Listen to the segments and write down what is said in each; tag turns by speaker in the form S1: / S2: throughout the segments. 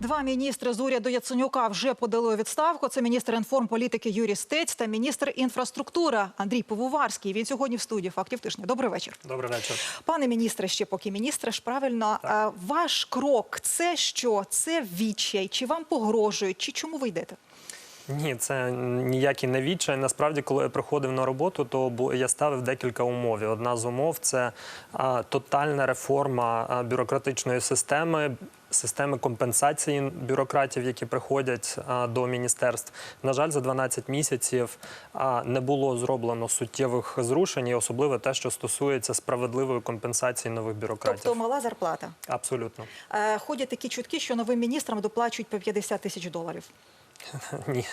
S1: Два міністри з уряду Яценюка вже подали у відставку. Це міністр інформполітики Юрій Стець та міністр інфраструктури Андрій Пивоварський. Він сьогодні в студії фактів тижня. Добрий вечір.
S2: Добрий вечір.
S1: Пане міністре, ще поки міністре ж правильно. а, Ваш крок це що? Це відчай? Чи вам погрожують? Чи чому ви йдете?
S2: Ні, це ніякий не відчай. Насправді, коли я приходив на роботу, то я ставив декілька умов. Одна з умов це тотальна реформа бюрократичної системи. Системи компенсації бюрократів, які приходять до міністерств, на жаль, за 12 місяців не було зроблено суттєвих зрушень, і особливо те, що стосується справедливої компенсації нових бюрократів.
S1: Тобто мала зарплата.
S2: Абсолютно
S1: Е, Ходять такі чутки, що новим міністрам доплачують по 50 тисяч доларів.
S2: ні,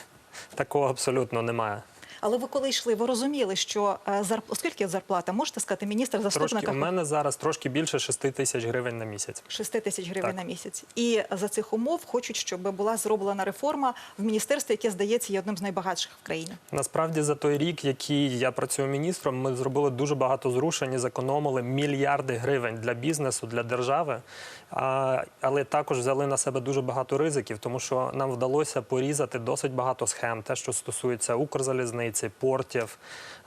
S2: такого абсолютно немає.
S1: Але ви коли йшли, ви розуміли, що е, зарп... скільки зарплата? Можете сказати, міністр
S2: Трошки у мене зараз трошки більше 6 тисяч гривень на місяць.
S1: 6 тисяч гривень
S2: Так.
S1: на місяць. І за цих умов хочуть, щоб була зроблена реформа в міністерстві, яке здається є одним з найбагатших в країні.
S2: Насправді за той рік, який я працюю міністром, ми зробили дуже багато зрушень і зекономили мільярди гривень для бізнесу, для держави. А, але також взяли на себе дуже багато ризиків, тому що нам вдалося порізати досить багато схем, те, що стосується Укрзалізниці, портів,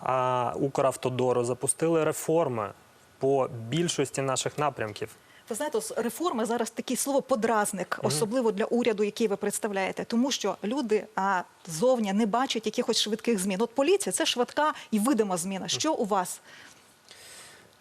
S2: а, Укравтодору. Запустили реформи по більшості наших напрямків.
S1: Ви знаєте, реформи зараз таке слово подразник, особливо для уряду, який ви представляєте, тому що люди а, зовні не бачать якихось швидких змін. От поліція це швидка і видима зміна. Що у вас?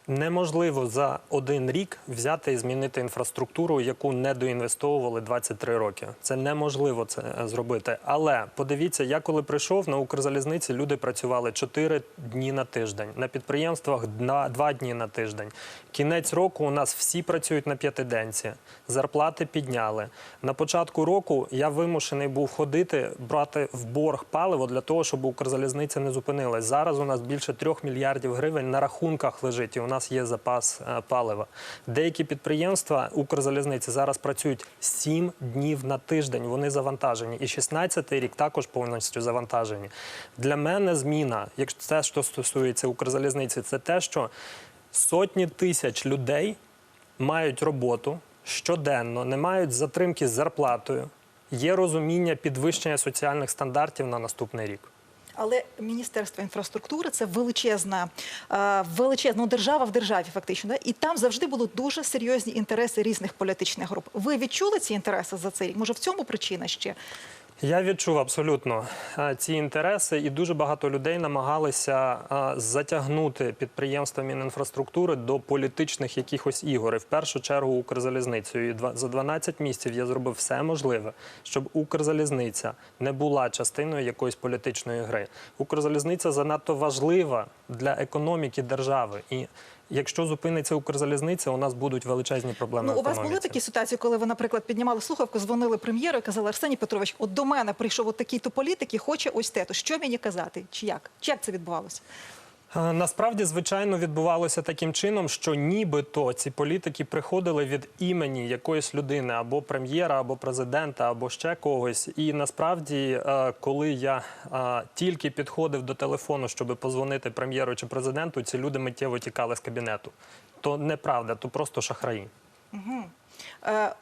S2: Неможливо за один рік взяти і змінити інфраструктуру, яку не доінвестовували 23 роки. Це неможливо це зробити. Але подивіться, я коли прийшов на Укрзалізниці, люди працювали 4 дні на тиждень, на підприємствах 2 дні на тиждень. Кінець року у нас всі працюють на п'ятиденці, зарплати підняли. На початку року я вимушений був ходити, брати в борг паливо для того, щоб Укрзалізниця не зупинилась. Зараз у нас більше трьох мільярдів гривень на рахунках лежить, і у нас є запас е, палива. Деякі підприємства Укрзалізниці зараз працюють 7 днів на тиждень. Вони завантажені. І 16-й рік також повністю завантажені. Для мене зміна, якщо це що стосується Укрзалізниці, це те, що сотні тисяч людей мають роботу щоденно, не мають затримки з зарплатою. Є розуміння підвищення соціальних стандартів на наступний рік.
S1: Але Міністерство інфраструктури це величезна, е, величезна ну, держава в державі, фактично. І там завжди були дуже серйозні інтереси різних політичних груп. Ви відчули ці інтереси за цей? Може, в цьому причина ще?
S2: Я відчув абсолютно е, ці інтереси, і дуже багато людей намагалися е, затягнути підприємства Мінінфраструктури до політичних якихось ігор. І в першу чергу Укрзалізницею. І за 12 місяців я зробив все можливе, щоб Укрзалізниця не була частиною якоїсь політичної гри. Укрзалізниця занадто важлива для економіки держави. І якщо зупиниться Укрзалізниця, у нас будуть величезні проблеми.
S1: Ну, у вас були такі ситуації, коли ви, наприклад, піднімали слухавку, дзвонили прем'єру і казали, Арсеній Петрович, от до мене прийшов от такий-то політик і хоче ось те. То що мені казати? Чи як? Чи як це відбувалося?
S2: Е, Насправді, звичайно, відбувалося таким чином, що нібито ці політики приходили від імені якоїсь людини, або прем'єра, або президента, або ще когось. І насправді, е, коли я е, тільки підходив до телефону, щоб позвонити прем'єру чи президенту, ці люди миттєво тікали з кабінету. То неправда, то просто шахраї.
S1: Е,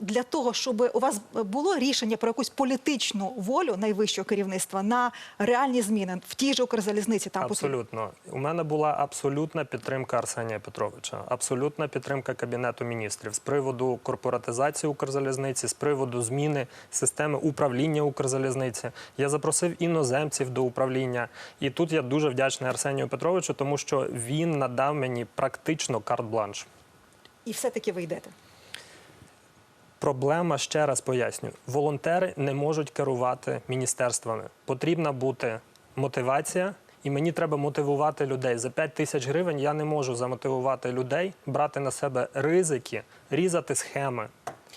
S1: Для того, щоб у вас було рішення про якусь політичну волю найвищого керівництва на реальні зміни в тій же Укрзалізниці, там.
S2: Абсолютно. У мене була абсолютна підтримка Арсенія Петровича, абсолютна підтримка Кабінету міністрів з приводу корпоратизації Укрзалізниці, з приводу зміни системи управління Укрзалізниці. Я запросив іноземців до управління. І тут я дуже вдячний Арсенію Петровичу, тому що він надав мені практично карт-бланш.
S1: І все-таки ви йдете.
S2: Проблема ще раз поясню: волонтери не можуть керувати міністерствами. Потрібна бути мотивація, і мені треба мотивувати людей. За 5 тисяч гривень я не можу замотивувати людей, брати на себе ризики, різати схеми.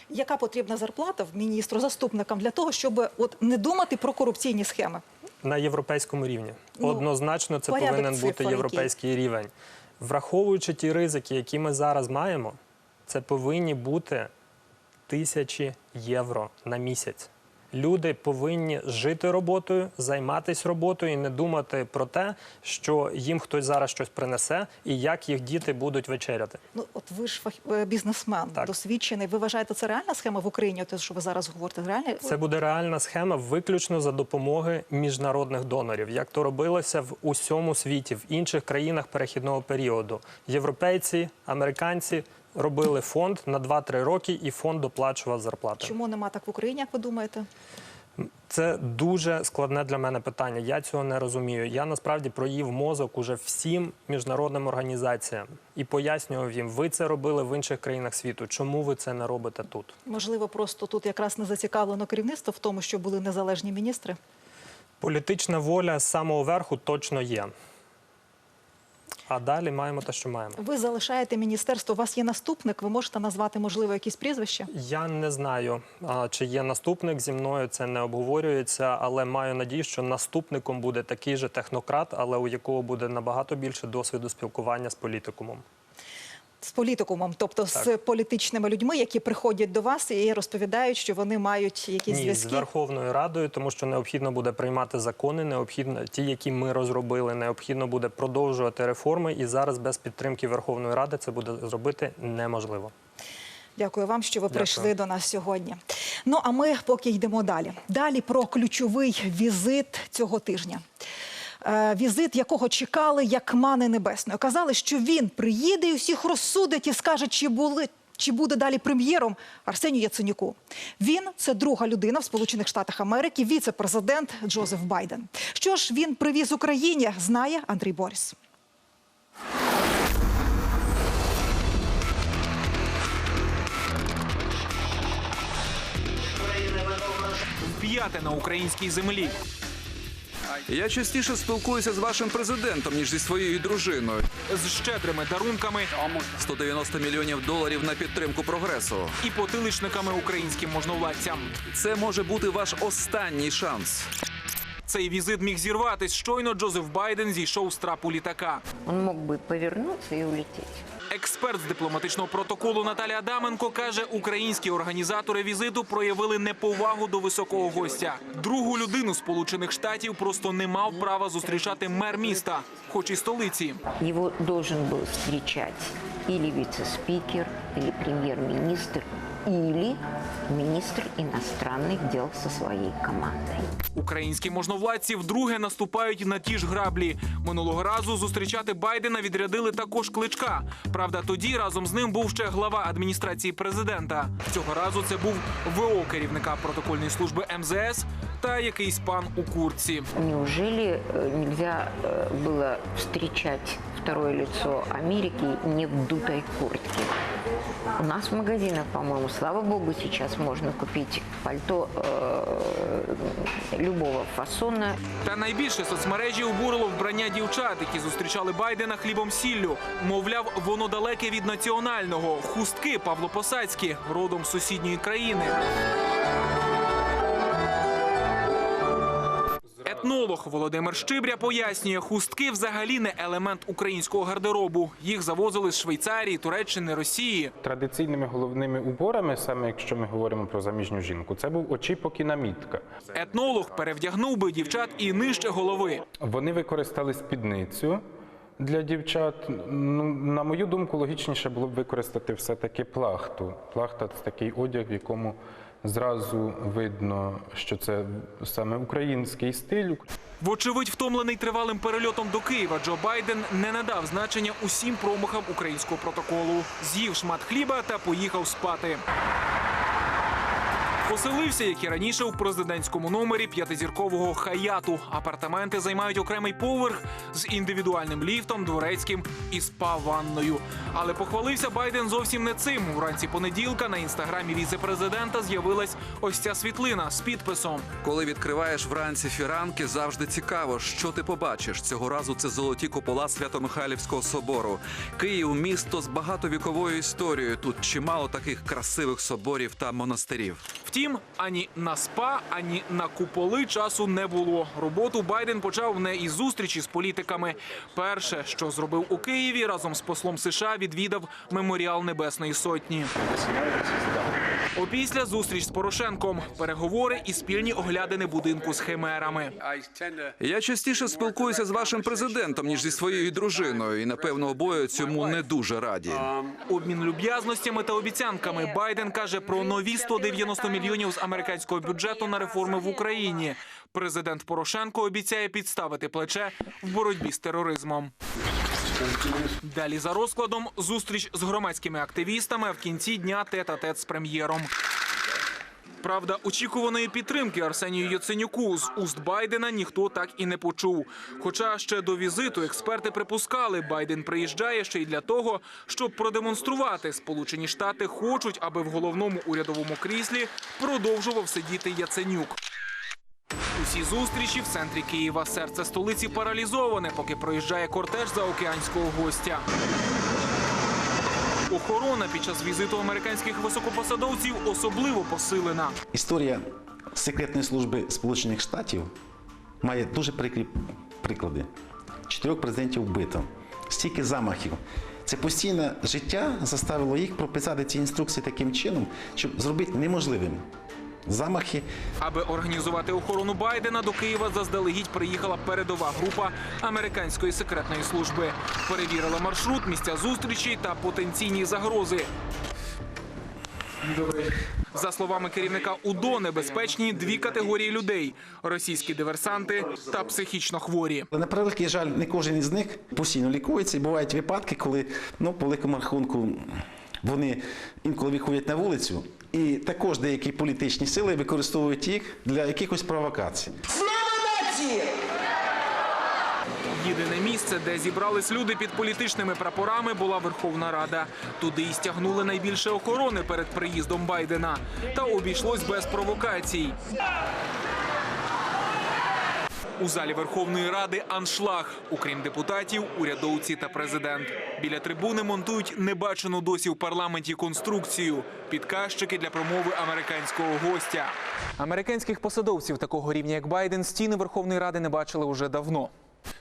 S1: Яка потрібна зарплата в міністру заступникам для того, щоб от не думати про корупційні схеми?
S2: на європейському рівні.
S1: Ну,
S2: Однозначно, це повинен
S1: цифр
S2: бути
S1: який?
S2: європейський рівень. Враховуючи ті ризики, які ми зараз маємо, це повинні бути тисячі євро на місяць. Люди повинні жити роботою, займатися роботою і не думати про те, що їм хтось зараз щось принесе і як їх діти будуть вечеряти.
S1: Ну от ви ж фах... е, бізнесмен,
S2: Так.
S1: досвідчений. Ви вважаєте, це реальна схема в Україні? Те, що ви зараз говорите, реальна?
S2: Це буде реальна схема виключно за допомоги міжнародних донорів, як то робилося в усьому світі, в інших країнах перехідного періоду. Європейці, американці робили фонд на 2-3 роки, і фонд доплачував зарплати.
S1: Чому нема так в Україні, як ви думаєте?
S2: Це дуже складне для мене питання. Я цього не розумію. Я насправді проїв мозок уже всім міжнародним організаціям і пояснював їм, ви це робили в інших країнах світу. Чому ви це не робите тут?
S1: Можливо, просто тут якраз не зацікавлено керівництво в тому, що були незалежні міністри.
S2: Політична воля з самого верху точно є. А далі маємо те, що маємо.
S1: Ви залишаєте міністерство. У вас є наступник. Ви можете назвати, можливо, якісь прізвища?
S2: Я не знаю, чи є наступник зі мною. Це не обговорюється, але маю надію, що наступником буде такий же технократ, але у якого буде набагато більше досвіду спілкування з політикумом.
S1: З політикумом, тобто з політичними людьми, які приходять до вас і розповідають, що вони мають якісь
S2: Ні, з. Верховною Радою, тому що необхідно буде приймати закони, необхідно ті, які ми розробили, необхідно буде продовжувати реформи. І зараз без підтримки Верховної Ради це буде зробити неможливо.
S1: Дякую вам, що ви
S2: Дякую.
S1: прийшли до нас сьогодні. Ну а ми поки йдемо далі. Далі про ключовий візит цього тижня. Е, Візит, якого чекали як мани небесної. Казали, що він приїде і всіх розсудить і скаже, чи були. Чи буде далі прем'єром Арсенію Яценюку? Він це друга людина в Сполучених Штатах Америки, віце-президент Джозеф Байден. Що ж він привіз Україні, знає Андрій Борис.
S3: вп'яте на українській землі.
S4: Я частіше спілкуюся з вашим президентом, ніж зі своєю дружиною.
S3: з щедрими дарунками
S4: 190 мільйонів доларів на підтримку прогресу.
S3: і потиличниками українським можновладцям.
S4: Це може бути ваш останній шанс.
S3: Цей візит міг зірватись. Щойно Джозеф Байден зійшов з трапу літака.
S5: Он мог бы повернуться и улететь.
S3: Експерт з дипломатичного протоколу Наталя Адаменко каже, українські організатори візиту проявили неповагу до високого гостя. Другу людину Сполучених Штатів просто не мав права зустрічати мер міста, хоч і столиці.
S5: Його должен був зустрічати і віце-спікер, или премьер-министр, или министр иностранных дел со своей командой.
S3: Українські можновладці вдруге наступають на ті ж граблі. Минулого разу зустрічати Байдена відрядили також кличка. Правда, тоді разом з ним був ще глава адміністрації президента. Цього разу це був ВО керівника протокольної служби МЗС та якийсь пан у куртці.
S5: Неужели э, нельзя э, было встречать второе лицо Америки не в дутой куртке? У нас в магазинах, по-моему, слава богу, сейчас можно купить пальто э, любого фасона
S3: Та найбільше соцмережі обурило вбрання дівчат, які зустрічали Байдена хлібом сіллю. Мовляв, воно далеке від національного. Хустки Павло Посацькі, родом сусідньої країни. Етнолог Володимир Щибря пояснює, хустки взагалі не елемент українського гардеробу. Їх завозили з Швейцарії, Туреччини, Росії.
S6: Традиційними головними уборами, саме якщо ми говоримо про заміжню жінку, це був очіпок і намітка.
S3: Етнолог перевдягнув би дівчат і нижче голови.
S6: Вони використали спідницю для дівчат. Ну, на мою думку, логічніше було б використати все-таки плахту. Плахта це такий одяг, в якому зразу видно, що це саме український стиль.
S3: Вочевидь, втомлений тривалим перельотом до Києва, Джо Байден не надав значення усім промахам українського протоколу. З'їв шмат хліба та поїхав спати. Поселився, як і раніше, у президентському номері п'ятизіркового хаяту. Апартаменти займають окремий поверх з індивідуальним ліфтом, дворецьким і спа-ванною. Але похвалився Байден зовсім не цим. Вранці понеділка на інстаграмі віце-президента з'явилась ось ця світлина з підписом.
S4: Коли відкриваєш вранці фіранки, завжди цікаво, що ти побачиш. Цього разу це золоті купола Свято-Михайлівського собору. Київ місто з багатовіковою історією. Тут чимало таких красивих соборів та монастирів.
S3: Втім, ані на спа, ані на куполи часу не було. Роботу Байден почав не із зустрічі з політиками. Перше, що зробив у Києві, разом з послом США відвідав меморіал Небесної Сотні. Опісля зустріч з Порошенком, переговори і спільні оглядини будинку з химерами.
S4: Я частіше спілкуюся з вашим президентом ніж зі своєю дружиною, і напевно обоє цьому не дуже раді.
S3: Обмін люб'язностями та обіцянками. Байден каже про нові 190 мільйонів з американського бюджету на реформи в Україні. Президент Порошенко обіцяє підставити плече в боротьбі з тероризмом. Далі за розкладом зустріч з громадськими активістами в кінці дня тет-а-тет з прем'єром. Правда, очікуваної підтримки Арсенію Яценюку з уст Байдена ніхто так і не почув. Хоча ще до візиту експерти припускали, Байден приїжджає ще й для того, щоб продемонструвати, Сполучені Штати хочуть, аби в головному урядовому кріслі продовжував сидіти Яценюк. Усі зустрічі в центрі Києва. Серце столиці паралізоване, поки проїжджає кортеж заокеанського гостя. Охорона під час візиту американських високопосадовців особливо посилена.
S7: Історія секретної служби Сполучених Штатів має дуже прикрі приклади. Чотирьох президентів вбито, стільки замахів. Це постійне життя заставило їх прописати ці інструкції таким чином, щоб зробити неможливим замахи
S3: Аби організувати охорону Байдена, до Києва заздалегідь приїхала передова група американської секретної служби. Перевірила маршрут, місця зустрічі та потенційні загрози. За словами керівника УДО, небезпечні дві категорії людей: російські диверсанти та психічно хворі.
S7: На превеликий жаль, не кожен із них постійно лікується. І бувають випадки, коли ну, по великому рахунку вони інколи виходять на вулицю, і також деякі політичні сили використовують їх для якихось провокацій.
S3: Єдине місце, де зібрались люди під політичними прапорами, була Верховна Рада. Туди і стягнули найбільше охорони перед приїздом Байдена. Та обійшлось без провокацій. У залі Верховної Ради аншлаг. Окрім депутатів, урядовці та президент. Біля трибуни монтують небачену досі в парламенті конструкцію підказчики для промови американського гостя. Американських посадовців такого рівня, як Байден, стіни Верховної Ради не бачили уже давно.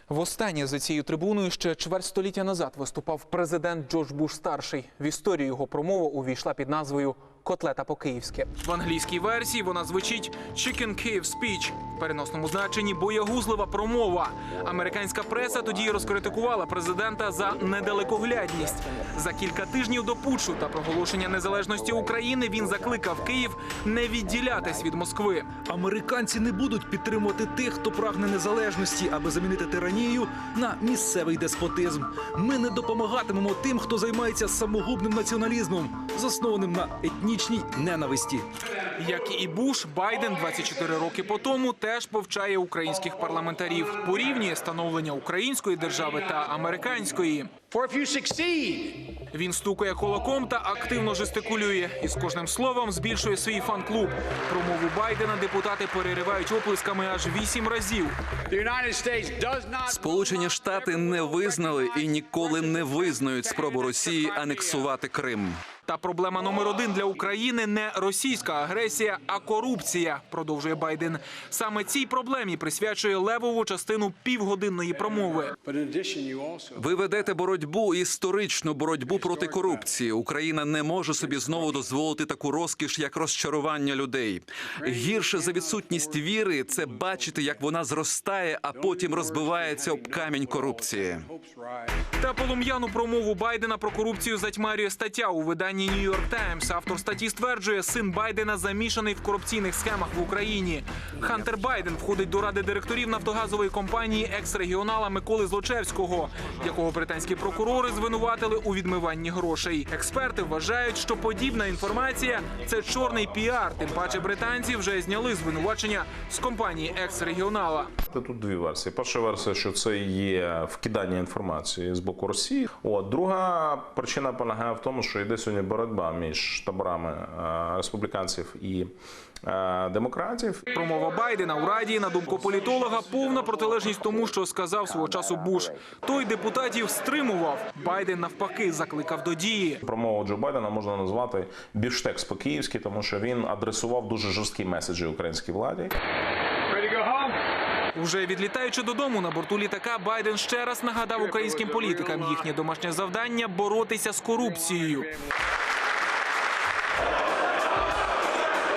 S3: Востаннє за цією трибуною ще чверть століття назад виступав президент Джордж Буш старший. В історію його промова увійшла під назвою Котлета по-київськи. В англійській версії вона звучить Chicken Kyiv Speech. В переносному значенні боягузлива промова. Американська преса тоді розкритикувала президента за недалекоглядність. За кілька тижнів до путчу та проголошення незалежності України він закликав Київ не відділятись від Москви.
S8: Американці не будуть підтримувати тих, хто прагне незалежності, аби замінити тиранію на місцевий деспотизм. Ми не допомагатимемо тим, хто займається самогубним націоналізмом, заснованим на етнічній ненависті.
S3: Як і Буш, Байден 24 роки по тому теж повчає українських парламентарів, порівнює становлення української держави та американської. Він стукає кулаком та активно жестикулює. І з кожним словом збільшує свій фан-клуб. Промову Байдена депутати переривають оплесками аж вісім разів.
S4: Сполучені Штати не визнали і ніколи не визнають спробу Росії анексувати Крим.
S3: Та проблема номер один для України не російська агресія, а корупція, продовжує Байден. Саме цій проблемі присвячує левову частину півгодинної промови.
S4: Ви ведете боротьбу історичну боротьбу проти корупції. Україна не може собі знову дозволити таку розкіш, як розчарування людей. Гірше за відсутність віри це бачити, як вона зростає, а потім розбивається об камінь корупції.
S3: Та полум'яну промову Байдена про корупцію затьмарює стаття у виданні New York Times. Автор статті стверджує, син Байдена замішаний в корупційних схемах в Україні. Хантер Байден входить до ради директорів нафтогазової компанії екс-регіонала Миколи Злочевського, якого британські прокурори звинуватили у відмиванні грошей. Експерти вважають, що подібна інформація це чорний піар. Тим паче британці вже зняли звинувачення з компанії екс-регіонала.
S9: Тут дві версії. Перша версія, що це є вкидання інформації з боку Росії. От друга причина полягає в тому, що йде сьогодні боротьба між таборами е, республіканців і е, демократів.
S3: Промова Байдена у Раді, на думку політолога, повна протилежність тому, що сказав свого часу Буш. Той депутатів стримував. Байден навпаки закликав до дії.
S9: Промову Джо Байдена можна назвати більштекс по-київськи, тому що він адресував дуже жорсткі меседжі українській владі.
S3: Уже відлітаючи додому на борту літака, Байден ще раз нагадав українським політикам їхнє домашнє завдання боротися з корупцією.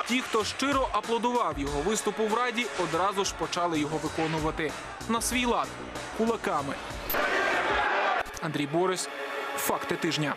S3: Ті, хто щиро аплодував його виступу в раді, одразу ж почали його виконувати на свій лад кулаками. Андрій Борис, факти тижня.